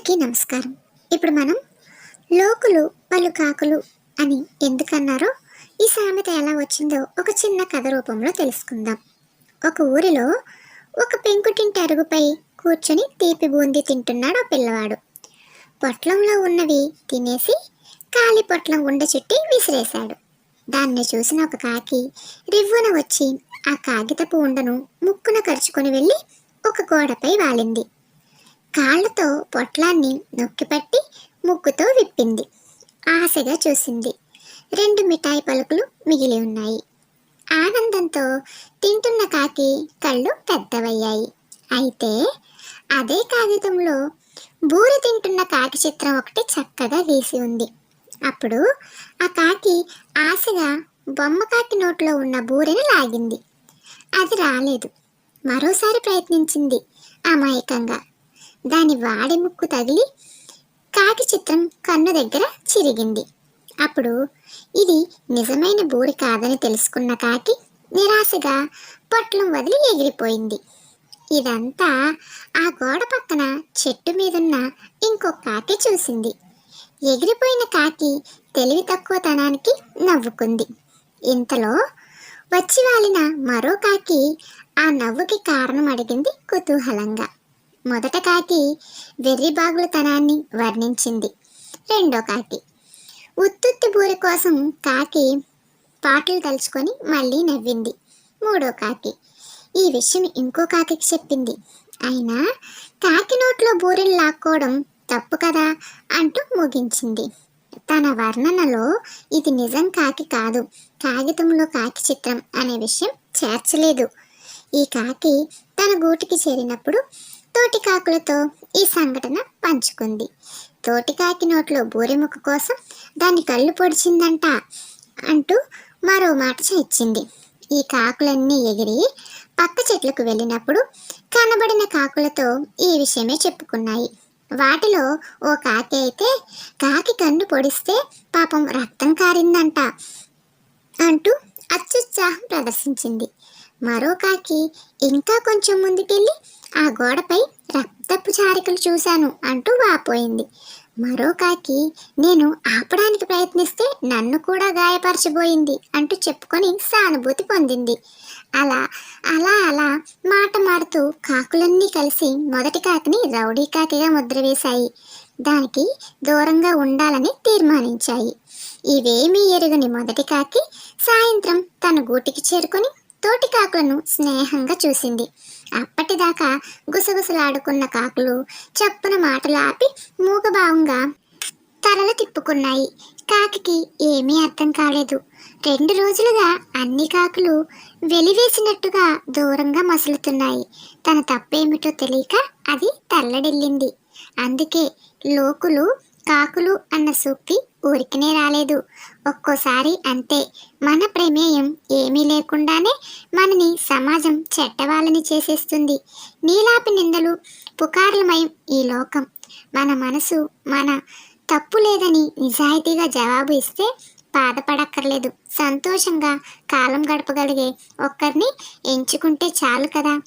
అందరికీ నమస్కారం. ఇప్పుడు మనం లోకులు పలు కాకులు అని ఎందుకన్నారో ఈ సామెత ఎలా వచ్చిందో ఒక చిన్న కథ రూపంలో తెలుసుకుందాం. ఒక ఊరిలో ఒక పెంకుటింటి అరుగుపై కూర్చొని తీపి బూంది తింటున్నాడు ఆ పిల్లవాడు. పొట్లంలో ఉన్నవి తినేసి ఖాళీ పొట్లం ఉండ చుట్టి విసిరేశాడు. దాన్ని చూసిన ఒక కాకి రివ్వున వచ్చి ఆ కాగితపు ఉండను ముక్కున కరుచుకొని వెళ్ళి ఒక గోడపై వాలింది. కాళ్ళతో పొట్లాన్ని నొక్కిపట్టి ముక్కుతో విప్పింది. ఆశగా చూసింది. రెండు మిఠాయి పలుకులు మిగిలి ఉన్నాయి. ఆనందంతో తింటున్న కాకి కళ్ళు పెద్దవయ్యాయి. అయితే అదే కాగితంలో బూరి తింటున్న కాకి చిత్రం ఒకటి చక్కగా వేసి ఉంది. అప్పుడు ఆ కాకి ఆశగా బొమ్మ కాకి నోట్లో ఉన్న బూరెని లాగింది. అది రాలేదు. మరోసారి ప్రయత్నించింది అమాయకంగా. దాని వాడి ముక్కు తగిలి కాకి చిత్రం కన్ను దగ్గర చిరిగింది. అప్పుడు ఇది నిజమైన బూరి కాదని తెలుసుకున్న కాకి నిరాశగా పొట్లం వదిలి ఎగిరిపోయింది. ఇదంతా ఆ గోడ పక్కన చెట్టు మీదున్న ఇంకో కాకి చూసింది. ఎగిరిపోయిన కాకి తెలివి తక్కువతనానికి నవ్వుకుంది. ఇంతలో వచ్చి వాలిన మరో కాకి ఆ నవ్వుకి కారణం అడిగింది కుతూహలంగా. మొదట కాకి వెర్రిబాగులతనాన్ని వర్ణించింది. రెండో కాకి ఉత్తుత్తి బూరి కోసం కాకి పాటలు తలుచుకొని మళ్ళీ నవ్వింది. మూడో కాకి ఈ విషయం ఇంకో కాకికి చెప్పింది. అయినా కాకి నోట్లో బూరెలు లాక్కోవడం తప్పు కదా అంటూ ముగించింది. తన వర్ణనలో ఇది నిజం కాకి కాదు. కాగితంలో కాకి చిత్రం అనే విషయం చేర్చలేదు. ఈ కాకి తన గూటికి చేరినప్పుడు తోటి కాకులతో ఈ సంఘటన పంచుకుంది. తోటి కాకి నోట్లో బూరెముక్క కోసం దాని కళ్ళు పొడిచిందంట అంటూ మరో మాట ఇచ్చింది ఈ కాకులన్నీ ఎగిరి పక్క చెట్లకు వెళ్ళినప్పుడు కనబడిన కాకులతో ఈ విషయమే చెప్పుకున్నాయి. వాటిలో ఓ కాకి అయితే కాకి కన్ను పొడిస్తే పాపం రక్తం కారిందంట అంటూ అత్యుత్సాహం ప్రదర్శించింది. మరో కాకి ఇంకా కొంచెం ముందుకెళ్ళి ఆ గోడపై రక్తపు చారికలు చూశాను అంటూ వాపోయింది. మరో కాకి నేను ఆపడానికి ప్రయత్నిస్తే నన్ను కూడా గాయపరచబోయింది అంటూ చెప్పుకొని సానుభూతి పొందింది. అలా అలా అలా మాట మారుతూ కాకులన్నీ కలిసి మొదటి కాకిని రౌడీ కాకిగా ముద్ర వేశాయి. దానికి దూరంగా ఉండాలని తీర్మానించాయి. ఇవేమీ ఎరుగని మొదటి కాకి సాయంత్రం తన గూటికి చేరుకొని తోటి కాకులను స్నేహంగా చూసింది. అప్పటిదాకా గుసగుసలాడుకున్న కాకులు చప్పున మాటలు ఆపి మూగభావంగా తలలు తిప్పుకున్నాయి. కాకి ఏమీ అర్థం కాలేదు. రెండు రోజులుగా అన్ని కాకులు వెలివేసినట్టుగా దూరంగా మసులుతున్నాయి. తన తప్పేమిటో తెలియక అది తల్లడిల్లింది. అందుకే లోకులు కాకులు అన్న సూక్తి ఊరికనే రాలేదు. ఒక్కోసారి అంతే. మన ప్రమేయం ఏమీ లేకుండానే మనని సమాజం చెట్టవాళ్ళని చేసేస్తుంది. నీలాపి నిందలు పుకార్లమయం ఈ లోకం. మన మనసు మన తప్పు లేదని నిజాయితీగా జవాబు ఇస్తే బాధపడక్కర్లేదు. సంతోషంగా కాలం గడపగలిగే ఒక్కరిని ఎంచుకుంటే చాలు కదా.